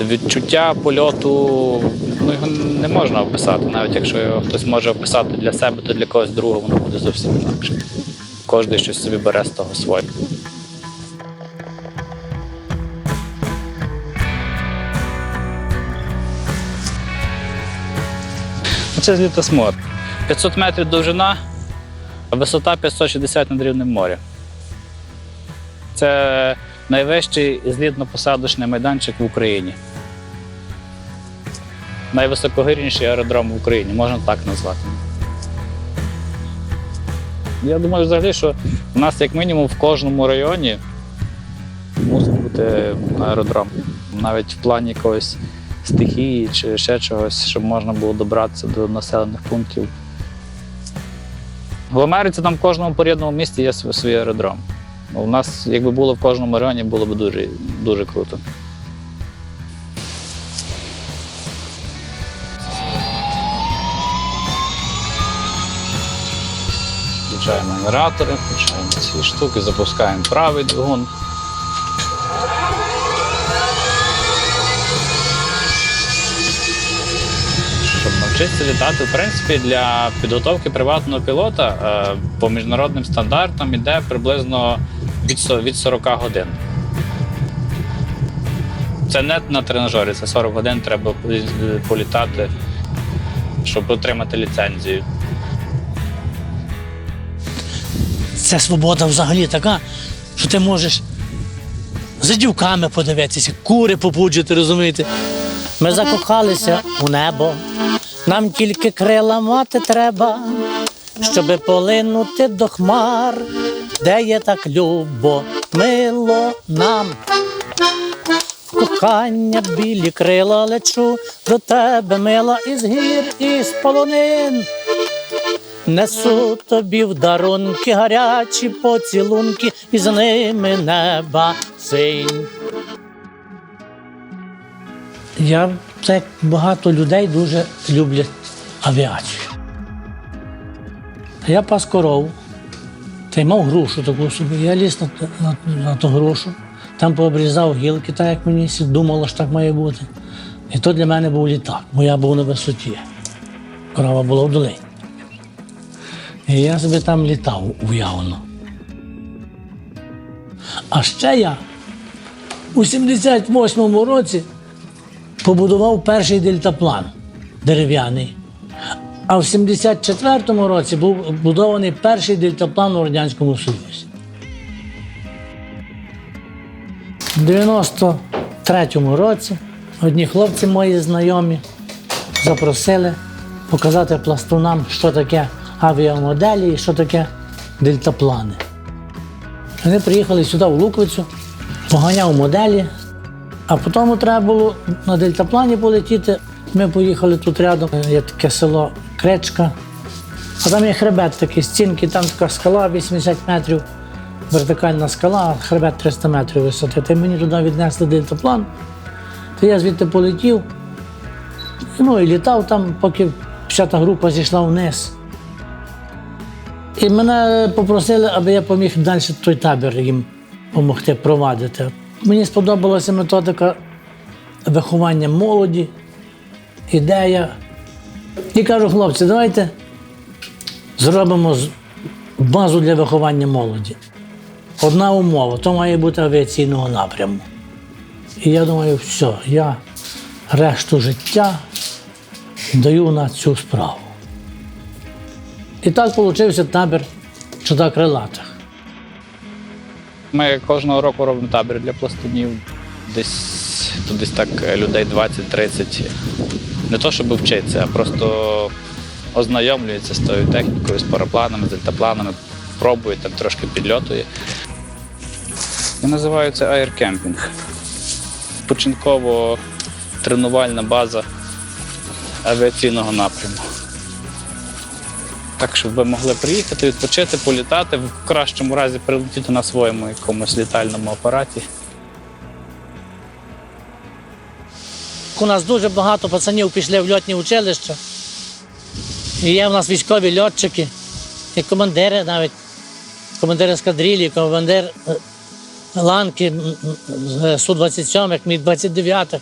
Відчуття польоту ну, його не можна описати, навіть якщо його хтось може описати для себе, то для когось другого воно буде зовсім інакше. Кожен щось собі бере з того своє. Це злітосмор. 500 метрів довжина, а висота 560 над рівнем моря. Це найвищий злітно-посадочний майданчик в Україні. Найвисокогірніший аеродром в Україні, можна так назвати. Я думаю, взагалі, що в нас, як мінімум, в кожному районі мусить бути аеродром. Навіть в плані якоїсь стихії чи ще чогось, щоб можна було добратися до населених пунктів. В Америці там в кожному порідному місті є свій аеродром. У нас, якби було в кожному районі, було б дуже, дуже круто. Включаємо генератори, включаємо ці штуки, запускаємо правий двигун. Щоб навчитися літати, в принципі, для підготовки приватного пілота е, по міжнародним стандартам йде приблизно від 40 годин. Це не на тренажері, це 40 годин треба політати, щоб отримати ліцензію. Це свобода взагалі така, що ти можеш за дівками подивитися, кури попуджити, розумієте? Ми закохалися у небо. Нам тільки крила мати треба, щоби полинути до хмар, де є так любо, мило нам. Кохання білі крила лечу до тебе, мила із гір, із полонин. Несу тобі в дарунки гарячі поцілунки, і з ними неба синь. Я, як багато людей дуже люблять авіацію. Я пас корову, та й мав грушу таку собі. Я ліз на, на, на ту грушу, там пообрізав гілки, так як мені думало, що так має бути. І то для мене був літак, бо я був на висоті. Корова була в долині. І я собі там літав уявно. А ще я у 78-му році побудував перший дельтаплан дерев'яний. А в 74-му році був будований перший дельтаплан у Радянському Союзі. У 93-му році одні хлопці мої знайомі запросили показати пластунам, що таке авіамоделі і що таке дельтаплани. Вони приїхали сюди, в Луковицю, поганяв моделі, а потім треба було на дельтаплані полетіти. Ми поїхали тут рядом, є таке село Кречка, а там є хребет такий, стінки, там така скала 80 метрів, вертикальна скала, хребет 300 метрів висоти. Та мені туди віднесли дельтаплан, то я звідти полетів. Ну і літав там, поки вся та група зійшла вниз. І мене попросили, аби я поміг далі той табір їм допомогти провадити. Мені сподобалася методика виховання молоді, ідея. І кажу, хлопці, давайте зробимо базу для виховання молоді. Одна умова, то має бути авіаційного напряму. І я думаю, все, я решту життя даю на цю справу. І так вийшов табір чуда крилатих. Ми кожного року робимо табір для пластунів. Десь тут десь так е, людей 20-30. Не то, щоб вчитися, а просто ознайомлюється з тою технікою, з парапланами, з дельтапланами, пробує, там трошки підльотує. І називаю це аеркемпінг. Починково тренувальна база авіаційного напряму. Так, щоб ви могли приїхати, відпочити, політати, в кращому разі прилетіти на своєму якомусь літальному апараті. У нас дуже багато пацанів пішли в льотні училища. І є в нас військові льотчики, і командири навіть, командир ескадрилі, командир е, ланки е, Су-27, міг 29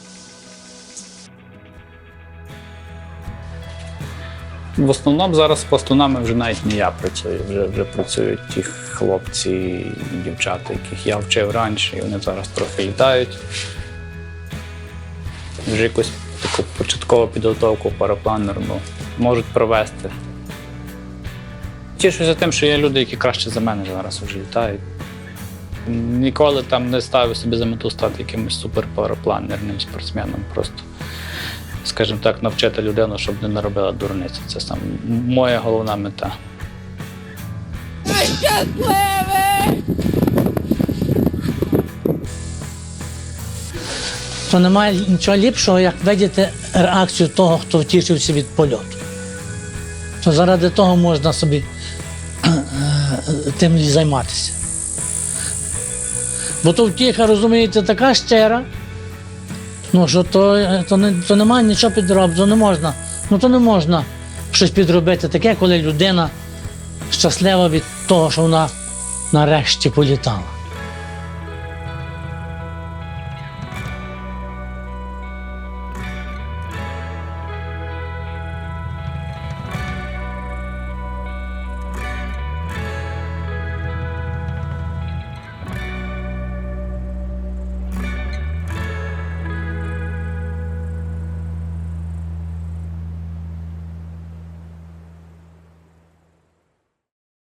В основному зараз з пластунами вже навіть не я працюю, вже вже працюють ті хлопці і дівчата, яких я вчив раніше, і вони зараз трохи літають. Вже якусь таку початкову підготовку парапланерну можуть провести. Тішуся тим, що є люди, які краще за мене зараз вже літають. Ніколи там не ставив собі за мету стати якимось суперпарапланерним спортсменом. Просто, скажімо так, навчити людину, щоб не наробила дурниці. Це сам моя головна мета. То немає нічого ліпшого, як видіти реакцію того, хто втішився від польоту. То заради того можна собі е, тим займатися. Бо то втіха, розумієте, така щира, ну, що то, е, то, не, то немає нічого підробити, то не можна. Ну то не можна щось підробити таке, коли людина щаслива від того, що вона нарешті політала.